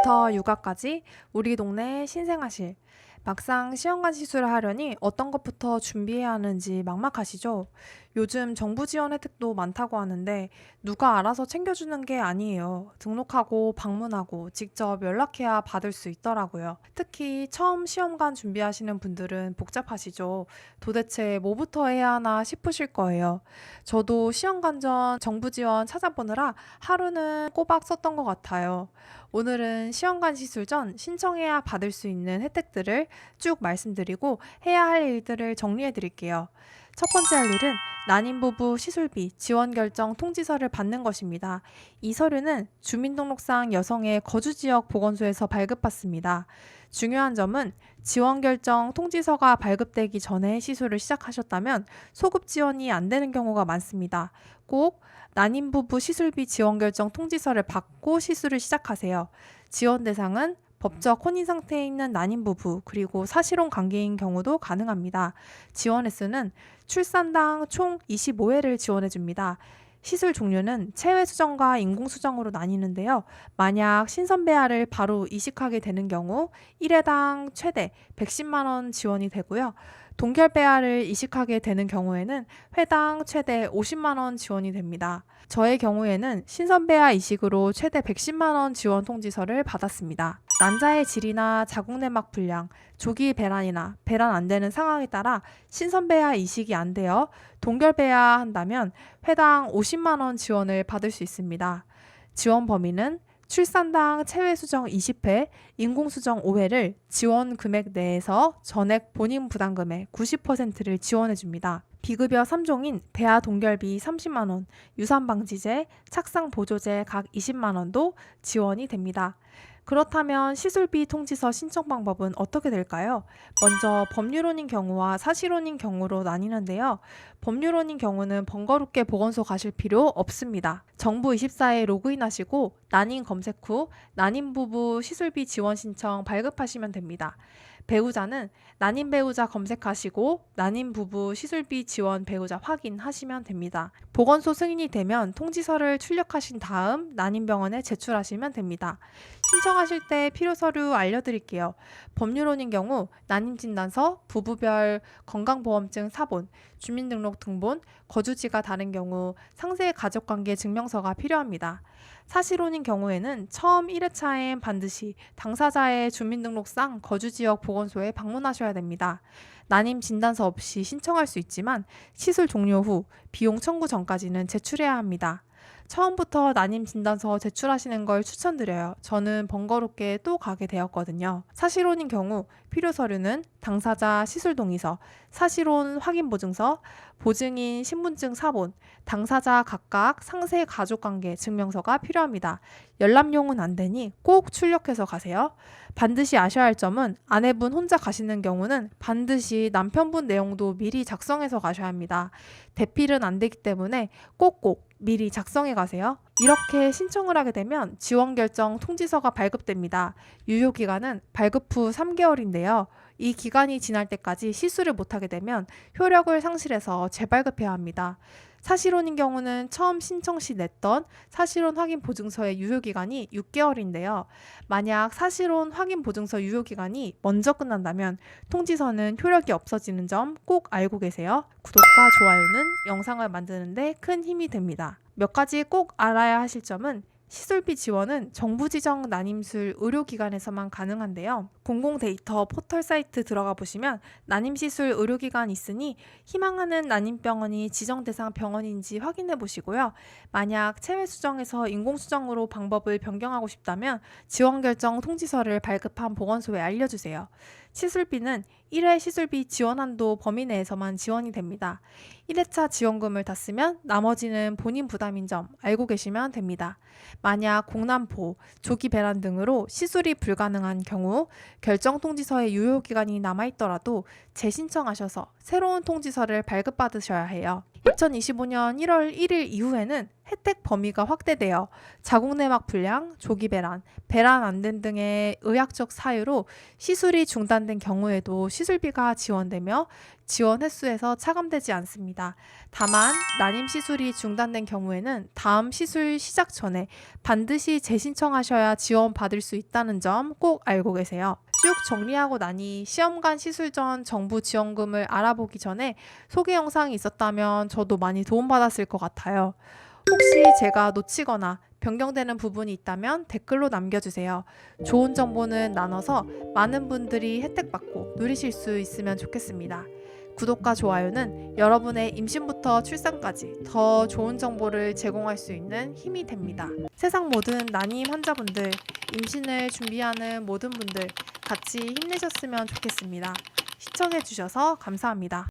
입시부터 육아까지 우리 동네 신생아실. 막상 시험관 시술을 하려니 어떤 것부터 준비해야 하는지 막막하시죠? 요즘 정부 지원 혜택도 많다고 하는데 누가 알아서 챙겨주는 게 아니에요. 등록하고 방문하고 직접 연락해야 받을 수 있더라고요. 특히 처음 시험관 준비하시는 분들은 복잡하시죠? 도대체 뭐부터 해야 하나 싶으실 거예요. 저도 시험관 전 정부 지원 찾아보느라 하루는 꼬박 썼던 것 같아요. 오늘은 시험관 시술 전 신청해야 받을 수 있는 혜택들을 쭉 말씀드리고 해야 할 일들을 정리해 드릴게요. 첫 번째 할 일은 난임 부부 시술비 지원 결정 통지서를 받는 것입니다. 이 서류는 주민등록상 여성의 거주 지역 보건소에서 발급받습니다. 중요한 점은 지원 결정 통지서가 발급되기 전에 시술을 시작하셨다면 소급 지원이 안 되는 경우가 많습니다. 꼭 난임 부부 시술비 지원 결정 통지서를 받고 시술을 시작하세요. 지원 대상은 법적 혼인 상태에 있는 난임 부부 그리고 사실혼 관계인 경우도 가능합니다. 지원 횟수는 출산당 총 25회를 지원해 줍니다. 시술 종류는 체외 수정과 인공 수정으로 나뉘는데요. 만약 신선 배아를 바로 이식하게 되는 경우 1회당 최대 110만 원 지원이 되고요. 동결 배아를 이식하게 되는 경우에는 회당 최대 50만 원 지원이 됩니다. 저의 경우에는 신선 배아 이식으로 최대 110만 원 지원 통지서를 받았습니다. 난자의 질이나 자궁내막 불량, 조기 배란이나 배란 안 되는 상황에 따라 신선 배아 이식이 안 되어 동결 배아 한다면 회당 50만 원 지원을 받을 수 있습니다. 지원 범위는 출산당 체외 수정 20회, 인공 수정 5회를 지원 금액 내에서 전액 본인 부담 금액 90%를 지원해 줍니다. 비급여 3종인 대하 동결비 30만 원, 유산 방지제, 착상 보조제 각 20만 원도 지원이 됩니다. 그렇다면 시술비 통지서 신청 방법은 어떻게 될까요? 먼저 법률혼인 경우와 사실혼인 경우로 나뉘는데요. 법률혼인 경우는 번거롭게 보건소 가실 필요 없습니다. 정부 24에 로그인하시고 난임 검색 후 난임 부부 시술비 지원 신청 발급하시면 됩니다. 배우자는 난임 배우자 검색하시고 난임 부부 시술비 지원 배우자 확인하시면 됩니다. 보건소 승인이 되면 통지서를 출력하신 다음 난임병원에 제출하시면 됩니다. 신청하실 때 필요 서류 알려드릴게요. 법률혼인 경우 난임진단서, 부부별 건강보험증 사본, 주민등록 등본, 거주지가 다른 경우 상세 가족관계 증명서가 필요합니다. 사실혼인 경우에는 처음 1회차엔 반드시 당사자의 주민등록상 거주지역 보건소에 방문하셔야 됩니다. 난임 진단서 없이 신청할 수 있지만 시술 종료 후 비용 청구 전까지는 제출해야 합니다. 처음부터 난임 진단서 제출하시는 걸 추천드려요. 저는 번거롭게 또 가게 되었거든요. 사실혼인 경우 필요 서류는 당사자 시술 동의서, 사실혼 확인 보증서, 보증인 신분증 사본, 당사자 각각 상세 가족관계 증명서가 필요합니다. 열람용은 안 되니 꼭 출력해서 가세요. 반드시 아셔야 할 점은 아내분 혼자 가시는 경우는 반드시 남편분 내용도 미리 작성해서 가셔야 합니다. 대필은 안 되기 때문에 꼭꼭 미리 작성해 가세요. 이렇게 신청을 하게 되면 지원 결정 통지서가 발급됩니다. 유효 기간은 발급 후 3개월인데요. 이 기간이 지날 때까지 시술을 못하게 되면 효력을 상실해서 재발급해야 합니다. 사실혼인 경우는 처음 신청 시 냈던 사실혼 확인 보증서의 유효 기간이 6개월인데요. 만약 사실혼 확인 보증서 유효 기간이 먼저 끝난다면 통지서는 효력이 없어지는 점 꼭 알고 계세요. 구독과 좋아요는 영상을 만드는데 큰 힘이 됩니다. 몇 가지 꼭 알아야 하실 점은 시술비 지원은 정부 지정 난임술 의료기관에서만 가능한데요. 공공 데이터 포털 사이트 들어가 보시면 난임시술 의료기관 있으니 희망하는 난임병원이 지정 대상 병원인지 확인해 보시고요. 만약 체외 수정에서 인공 수정으로 방법을 변경하고 싶다면 지원 결정 통지서를 발급한 보건소에 알려주세요. 시술비는 1회 시술비 지원 한도 범위 내에서만 지원이 됩니다. 1회차 지원금을 다 쓰면 나머지는 본인 부담인 점 알고 계시면 됩니다. 만약 공남포, 조기 배란 등으로 시술이 불가능한 경우 결정 통지서의 유효 기간이 남아 있더라도 재신청하셔서 새로운 통지서를 발급받으셔야 해요. 2025년 1월 1일 이후에는 혜택 범위가 확대되어 자궁내막 불량, 조기 배란, 배란 안된 등의 의학적 사유로 시술이 중단된 경우에도 시술비가 지원되며 지원 횟수에서 차감되지 않습니다. 다만 난임 시술이 중단된 경우에는 다음 시술 시작 전에 반드시 재신청하셔야 지원 받을 수 있다는 점 꼭 알고 계세요. 쭉 정리하고 나니 시험관 시술 전 정부 지원금을 알아보기 전에 소개 영상이 있었다면 저도 많이 도움받았을 것 같아요. 혹시 제가 놓치거나 변경되는 부분이 있다면 댓글로 남겨주세요. 좋은 정보는 나눠서 많은 분들이 혜택받고 누리실 수 있으면 좋겠습니다. 구독과 좋아요는 여러분의 임신부터 출산까지 더 좋은 정보를 제공할 수 있는 힘이 됩니다. 세상 모든 난임 환자분들, 임신을 준비하는 모든 분들 같이 힘내셨으면 좋겠습니다. 시청해주셔서 감사합니다.